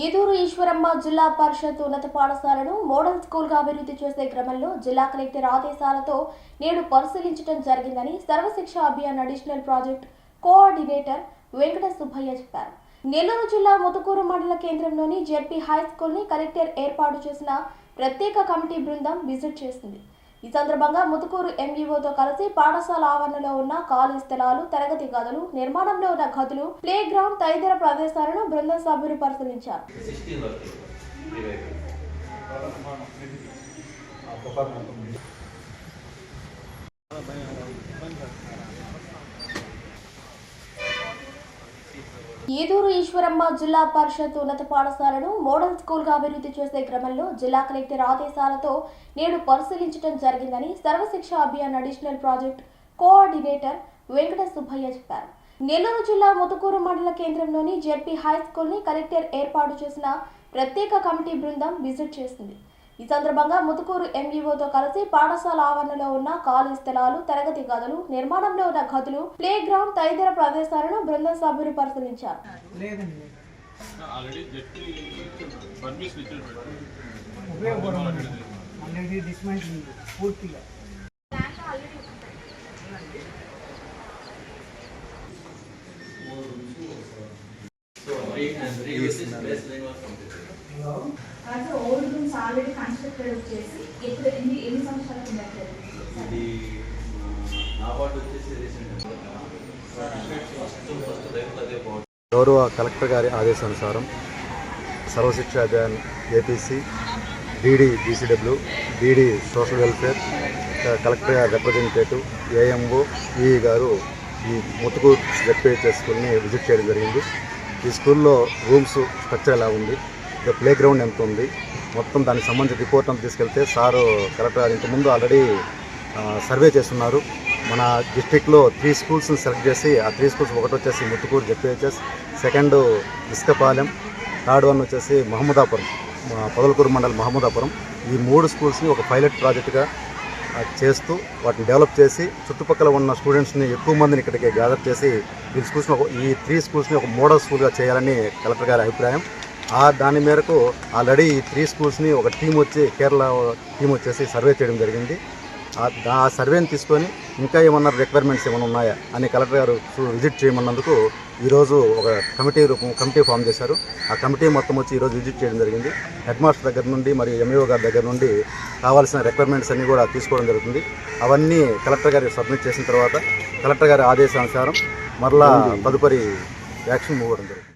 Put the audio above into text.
ఏదూరు ఈశ్వరమ్మ జిల్లా పరిషత్ ఉన్నత పాఠశాలను మోడల్ స్కూల్గా అభివృద్ధి చేసే క్రమంలో జిల్లా కలెక్టర్ ఆదేశాలతో నేడు పరిశీలించడం జరిగిందని Sarvashiksha Abhiyan additional project coordinator Venkata Subbaiah చెప్పారు. నెల్లూరు జిల్లా ముతుకూరు మండల కేంద్రంలోని జెడ్పీ హై స్కూల్ని కలెక్టర్ ఏర్పాటు చేసిన ప్రత్యేక కమిటీ బృందం విజిట్ చేసింది. ఈ సందర్భంగా ముతుకూరు ఎంఈఓతో కలిసి పాఠశాల ఆవరణలో ఉన్న ఖాళీ స్థలాలు తరగతి గదులు నిర్మాణంలో ఉన్న గదులు ప్లే గ్రౌండ్ తదితర ప్రదేశాలను బృందం సభ్యులు పరిశీలించారు. సిక్స్టీన్ ఈదూరు ఈశ్వరమ్మ జిల్లా పరిషత్ ఉన్నత పాఠశాలను మోడల్ స్కూల్గా అభివృద్ధి చేసే క్రమంలో జిల్లా కలెక్టర్ ఆదేశాలతో నేడు పరిశీలించడం జరిగిందని Sarvashiksha Abhiyan additional project coordinator Venkata Subbaiah చెప్పారు. నెల్లూరు జిల్లా ముతుకూరు మండల కేంద్రంలోని జెడ్పీ హై స్కూల్ని కలెక్టర్ ఏర్పాటు చేసిన ప్రత్యేక కమిటీ బృందం విజిట్ చేసింది. ఈ సందర్భంగా ముతుకూరు ఎంఈఓతో కలిసి పాఠశాల ఆవరణలో ఉన్న ఖాళీ స్థలాలు తరగతి గదులు నిర్మాణంలో ఉన్న గదులు ప్లే గ్రౌండ్ తదితర ప్రదేశాలను బృందం సభ్యులు పరిశీలించారు. ఓల్డ్ రూమ్స్ ఆల్రెడీ కన్స్ట్రక్టెడ్ వచ్చేసి ఎప్పుడు ఎన్ని ఎన్ని సంవత్సరాల కింద ఇది నాబార్డు వచ్చేసి రీసెంట్ ఫస్ట్ ఫస్ట్ రైతు అదే బాగుంటుంది గౌరవ కలెక్టర్ గారి ఆదేశానుసారం Sarvashiksha Abhiyan APC DD BCW DD social welfare collector గారి రిప్రజెంటేటివ్ ఏఎంఓ ఈఈ గారు ఈ ముత్తుకూరు జెడ్పీహెచ్ఎస్ స్కూల్ని విజిట్ చేయడం జరిగింది. ఈ స్కూల్లో రూమ్స్ స్ట్రక్చర్ ఎలా ఉంది? ప్లే గ్రౌండ్ ఎంత ఉంది? మొత్తం దానికి సంబంధించిన రిపోర్ట్ అంతా తీసుకెళ్తే సారు కలెక్టర్ గారు ఇంతకుముందు ఆల్రెడీ సర్వే చేస్తున్నారు. మన డిస్టిక్లో త్రీ స్కూల్స్ని సెలెక్ట్ చేసి ఆ త్రీ స్కూల్స్ ఒకటి వచ్చేసి Muthukur ZPHS second Isukapalem third one వచ్చేసి మహమ్మదాపురం పొదలకూరు మండలం మహమ్మదాపురం. ఈ మూడు స్కూల్స్ని ఒక పైలట్ ప్రాజెక్టుగా చేస్తూ వాటిని డెవలప్ చేసి చుట్టుపక్కల ఉన్న స్టూడెంట్స్ని ఎక్కువ మందిని ఇక్కడికి గ్యాదర్ చేసి ఈ స్కూల్స్ని ఒక ఈ త్రీ స్కూల్స్ని ఒక మోడల్ స్కూల్గా చేయాలని కలెక్టర్ గారి అభిప్రాయం. ఆ దాని మేరకు ఆల్రెడీ ఈ త్రీ స్కూల్స్ని ఒక టీం వచ్చి కేరళ టీం వచ్చేసి సర్వే చేయడం జరిగింది. ఆ సర్వేని తీసుకొని ఇంకా ఏమన్నా రిక్వైర్మెంట్స్ ఏమైనా ఉన్నాయా అని కలెక్టర్ గారు విజిట్ చేయమన్నందుకు ఈరోజు ఒక కమిటీ రూపం కమిటీ ఫామ్ చేశారు. ఆ కమిటీ మొత్తం వచ్చి ఈరోజు విజిట్ చేయడం జరిగింది. హెడ్ మాస్టర్ దగ్గర నుండి మరియు ఎంఈఓ గారి దగ్గర నుండి కావాల్సిన రిక్వైర్మెంట్స్ అన్నీ కూడా తీసుకోవడం జరుగుతుంది. అవన్నీ కలెక్టర్ గారికి సబ్మిట్ చేసిన తర్వాత కలెక్టర్ గారి ఆదేశానుసారం మరలా తదుపరి యాక్షన్ ఇవ్వడం జరుగుతుంది.